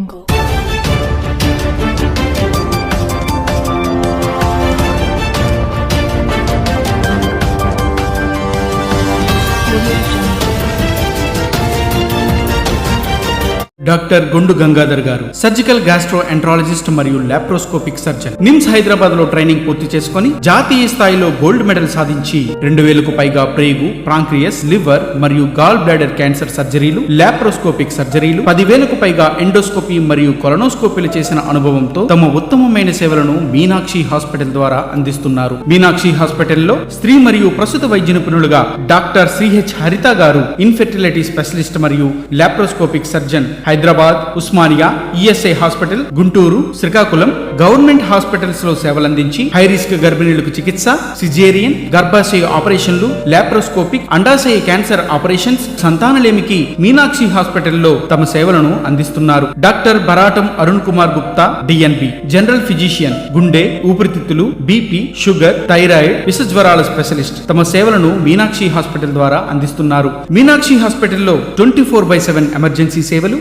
jungle. Doctor Gundu Gangadhar garu surgical gastroenterologist మరియు laparoscopic surgeon. NIMS హైదరాబాద్లో training పూర్తి చేసుకుని జాతీయ స్థాయిలో గోల్డ్ మెడల్ సాధించి రెండు వేలకు పైగా ప్రేగు ప్రాంక్రియస్ లివర్ మరియు గాల్ బ్లాడర్ క్యాన్సర్ సర్జరీలు లాప్రోస్కోపిక్ సర్జరీలు పదివేలకు పైగా ఎండోస్కోపీ మరియు కొలనోస్కోపీలు చేసిన అనుభవంతో తమ ఉత్తమమైన సేవలను మీనాక్షి హాస్పిటల్ ద్వారా అందిస్తున్నారు. మీనాక్షి హాస్పిటల్లో స్త్రీ మరియు ప్రస్తుత వైద్య నిపుణులుగా doctor CH Haritha garu infertility specialist మరియు laparoscopic surgeon Hyderabad Osmania ESI hospital Guntur Srikakulam government హాస్పిటల్స్లో సేవలందించి హై రిస్క్ గర్భిణీలకు చికిత్స సిజేరియన్ గర్భాశయ ఆపరేషన్లు లాప్రోస్కోపిక్ అండాశయ క్యాన్సర్ ఆపరేషన్స్ సంతానలేమికి మీనాక్షి హాస్పిటల్లో తమ సేవలను అందిస్తున్నారు. Doctor Baratam Arun Kumar Gupta DNB. General physician గుండె ఊపిరితిత్తులు బీపీ షుగర్ థైరాయిడ్ విష జ్వరాల స్పెషలిస్ట్ తమ సేవలను మీనాక్షి హాస్పిటల్ ద్వారా అందిస్తున్నారు. మీనాక్షి హాస్పిటల్లో twenty four by seven emergency సేవలు